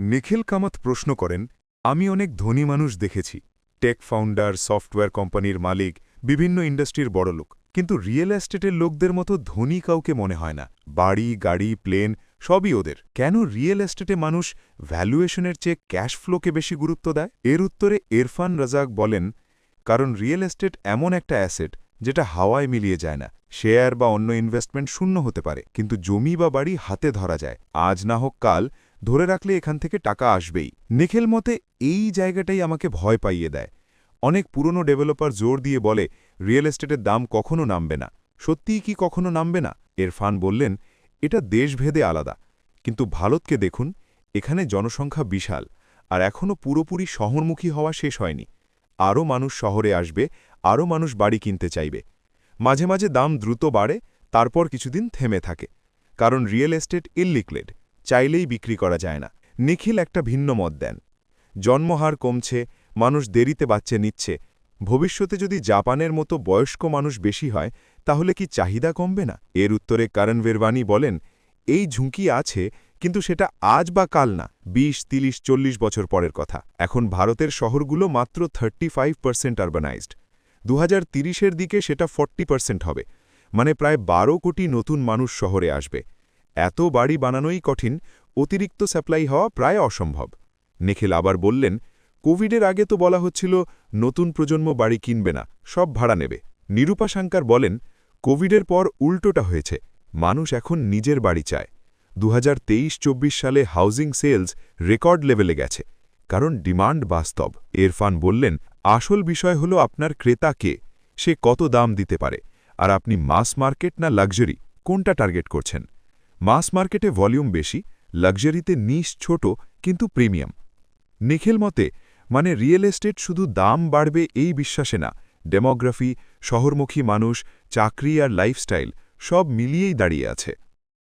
নিখিল কামাত প্রশ্ন করেন, আমি অনেক ধনী মানুষ দেখেছি। টেক ফাউন্ডার, সফটওয়্যার কোম্পানির মালিক, বিভিন্ন ইন্ডাস্ট্রির বড়লোক কিন্তু রিয়েল এস্টেটের লোকদের মতো ধনী কাউকে মনে হয় না। বাড়ি, গাড়ি, প্লেন, সবই ওদের। কেন রিয়েল এস্টেটে মানুষ ভ্যালুয়েশনের চেয়ে ক্যাশ ফ্লোকে বেশি গুরুত্ব দেয়? এর উত্তরে এরফান রাজাক বলেন, কারণ রিয়েল এস্টেট এমন একটা অ্যাসেট যেটা হাওয়ায় মিলিয়ে যায় না। শেয়ার বা অন্য ইনভেস্টমেন্ট শূন্য হতে পারে, কিন্তু জমি বা বাড়ি হাতে ধরা যায়। আজ না হোক কাল ধরে রাখলে এখান থেকে টাকা আসবেই। নিখিল মতে এই জায়গাটাই আমাকে ভয় পাইয়ে দেয়। অনেক পুরনো ডেভেলপার জোর দিয়ে বলে, রিয়েল এস্টেটের দাম কখনো নামবে না। সত্যিই কি কখনো নামবে না? এরফান বললেন, এটা দেশভেদে আলাদা। কিন্তু ভারতকে দেখুন, এখানে জনসংখ্যা বিশাল, আর এখনও পুরোপুরি শহরমুখী হওয়া শেষ হয়নি। আরও মানুষ শহরে আসবে, আরও মানুষ বাড়ি কিনতে চাইবে। মাঝে মাঝে দাম দ্রুত বাড়ে, তারপর কিছুদিন থেমে থাকে। কারণ রিয়েল এস্টেট ইললিকুইড চাইলেই বিক্রি করা যায় না। নিখিল একটা ভিন্ন মত দেন। জন্মহার কমছে, মানুষ দেরিতে বাচ্চা নিচ্ছে। ভবিষ্যতে যদি জাপানের মতো বয়স্ক মানুষ বেশি হয়, তাহলে কি চাহিদা কমবে না? এর উত্তরে কারণ বেরবানি বলেন, এই ঝুঁকি আছে, কিন্তু সেটা আজ বা কাল না, বিশ, তিরিশ, চল্লিশ বছর পরের কথা। এখন ভারতের শহরগুলো মাত্র থার্টি ফাইভ পার্সেন্ট আরবানাইজড দু হাজার দিকে সেটা ফর্টি পার্সেন্ট হবে মানে প্রায় বারো কোটি নতুন মানুষ শহরে আসবে। এত বাড়ি বানানোই কঠিন, অতিরিক্ত সাপ্লাই হওয়া প্রায় অসম্ভব। নিখিল আবার বললেন, কোভিডের আগে তো বলা হচ্ছিল, নতুন প্রজন্ম বাড়ি কিনবে না, সব ভাড়া নেবে। নিরূপা শাঙ্কার বলেন, কোভিডের পর উল্টোটা হয়েছে, মানুষ এখন নিজের বাড়ি চায়। দু হাজার সালে হাউজিং সেলস রেকর্ড লেভেলে গেছে, কারণ ডিমান্ড বাস্তব। এরফান বললেন, আসল বিষয় হল আপনার ক্রেতা কে, সে কত দাম দিতে পারে, আর আপনি মাস মার্কেট না লাক্সারি, কোনটা টার্গেট করছেন? মাস মার্কেটে ভলিউম বেশি, লাক্সারিতে নিশ ছোট, কিন্তু প্রিমিয়াম। নিখিল মতে মানে রিয়েল এস্টেট শুধু দাম বাড়বে এই বিশ্বাসে না, ডেমোগ্রাফি, শহরমুখী মানুষ, চাকরি আর লাইফস্টাইল সব মিলিয়েই দাঁড়িয়ে আছে।